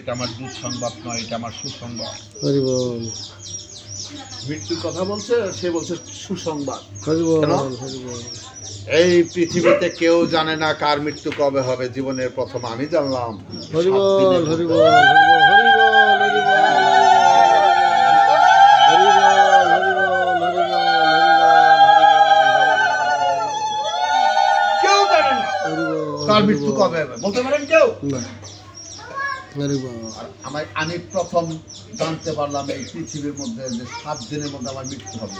এটা আমার দুঃসংবাদ নয় এটা আমার সুসংবাদ হরি বল মৃত্যুর কথা বলছে সে বলছে সুসংবাদ হরি বল হরি বল এই পৃথিবীতে কেউ জানে না কার মৃত্যু কবে হবে জীবনের প্রথম আমি জানলাম হরি বল হরি বল হরি বল হরি বল হরি বল হরি বল হরি বল কেউ জানে না হরি বল কার মৃত্যু কবে হবে বলতে পারেন কেউ না আমার আমি প্রথম জানতে পারলাম এই পৃথিবীর মধ্যে যে সাত দিনের মধ্যে আমার মৃত্যু হবে।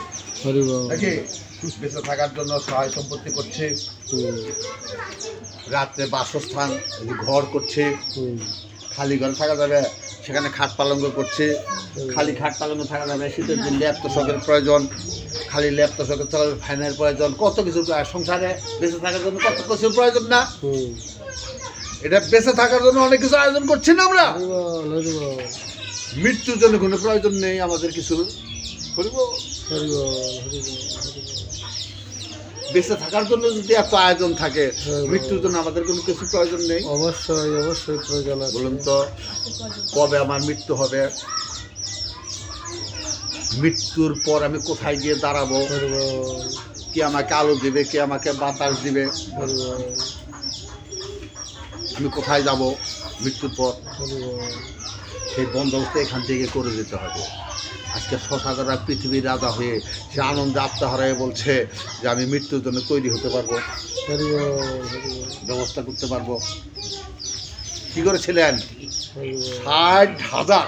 নাকি? বেঁচে থাকার জন্য সহায় সম্পত্তি করছে। হুম, রাত্রে বাসস্থান ঘর করছে। খালি ঘরে থাকা যাবে সেখানে খাট পালঙ্গ করছে। খালি খাট পালঙ্গ থাকা যাবে শীতের দিন ল্যাপ তোষকের প্রয়োজন। খালি ল্যাপ তোষকের ফ্যানের প্রয়োজন কত কিছু সংসারে বেঁচে থাকার জন্য কত কিছু প্রয়োজন না। এটা বেঁচে থাকার জন্য অনেক কিছু আয়োজন করছি না আমরা। মৃত্যুর জন্য কোনো প্রয়োজন নেই আমাদের কিছু। বেঁচে থাকার জন্য যদি এত আয়োজন থাকে। মৃত্যুর জন্য আমাদের কোনো কিছু প্রয়োজন নেই। অবশ্যই অবশ্যই প্রয়োজন বলুন তো কবে আমার মৃত্যু হবে? মৃত্যুর পর আমি কোথায় গিয়ে দাঁড়াবো? কে আমাকে আলো দিবে কে আমাকে বাতাস দিবে? আমি কোথায় যাব মৃত্যুর পর? সেই বন্দোবস্ত এখান থেকে করে যেতে হবে। আজকে শশাদারা পৃথিবীর রাজা হয়ে সে আনন্দে আত্মহারায় বলছে যে আমি মৃত্যুর জন্য তৈরি হতে পারব, ব্যবস্থা করতে পারব। কি করেছিলেন? ষাট হাজার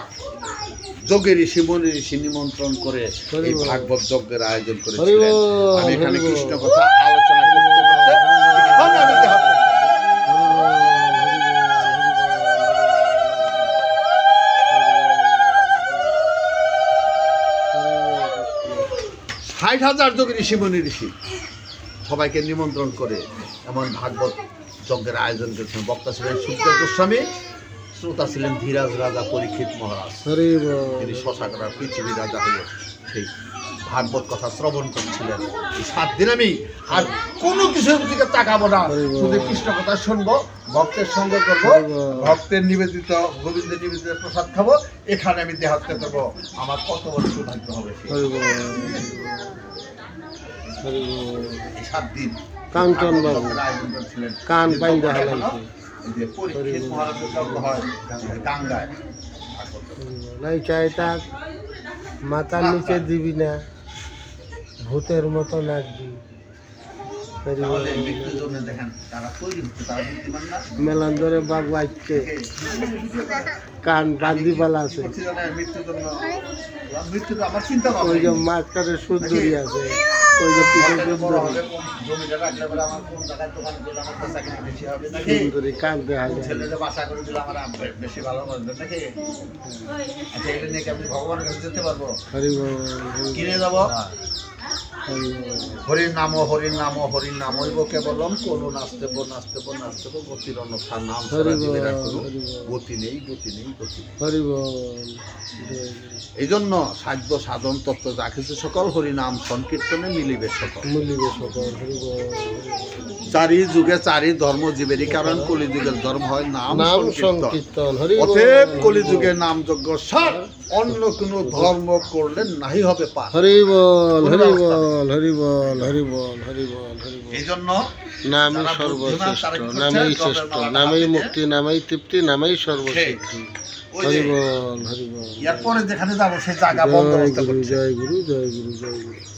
যোগের ঋষি, মনি ঋষি নিমন্ত্রণ করে এই ভাগবত যজ্ঞের আয়োজন করেছিলেন। আমি এখানে কৃষ্ণ কথা আলোচনা ষাট হাজার যোগী ঋষি মনি ঋষি সবাইকে নিমন্ত্রণ করে এমন ভাগবত যজ্ঞের আয়োজন করেছেন। বক্তা ছিলেন সুখদেব গোস্বামী শ্রোতা ছিলেন ধীরাজ রাজা পরীক্ষিত মহারাজ। তিনি শশাকরা পৃথিবীর রাজা হয়ে সেই ভাগবত কথা শ্রবণ করছিলেন। সাত দিন আমি আর কোনো কিছুর দিকে তাকাবো না। শুধু কৃষ্ণ কথা শুনব ভক্তের সঙ্গে করব ভক্তের নিবেদিত গোবিন্দের নিবেদিত প্রসাদ খাব এখানে আমি দেহাত্ম করব। আমার কত বড় সৌভাগ্য হবে সাত দিন কাঞ্চন বাবু। কান নাই চাই তাক মাথার নিচে দিবি না। ভূতের মতো না? মেলান ধরে আজকে কান বান্দি পালা আছে ওই যে মাঝখানে সুন্দরী আছে। ওই যে পিছনে সুন্দরী। হবে কোন জমিটা রাখলে পরে আমার কোন জায়গায় দোকান করলে আমার তো চাকরি বেশি হবে নাকি? সুন্দরী কান দেখা যায়। ছেলেদের বাসা করে দিলে আমার আব- বেশি ভালো হবে নাকি? আচ্ছা ভগবানের কাছে যেতে পারব? কিনে যাব বল হরির নাম হরির নাম হরির নাম হইব কেবলম। কোনো নাচতেব নাচতেব নাচতেব গতির অনর্থার নাম। গতি নেই গতি নেই গতি নেই। হরি বল এই জন্য সাধ্য সাধন তত্ত্ব যা কিছু সকল হরিনাম সংকীর্তনে মিলিবে সকল। মিলিবে সকল হরি বল চারি যুগে চারি ধর্ম জীবেরই কারণ কলিযুগের ধর্ম হয় নাম সংকীর্তন। অতএব কলিযুগে নাম যজ্ঞ সার অন্য কোনো ধর্ম করলে নাহি হবে পার হরি বল হরি বল হরি বল হরি বল হরি বল হরি বল। এই জন্য নামই সর্বশ্রেষ্ঠ নামই শ্রেষ্ঠ নামই মুক্তি নামেই তৃপ্তি নামেই সর্বশ্রেষ্ঠ। হরি বল হরি বল। এরপরে যেখানে যাব সেই জায়গা জয় বন্দোবস্ত গুরু করছে। জয় গুরু জয় গুরু জয় গুরু।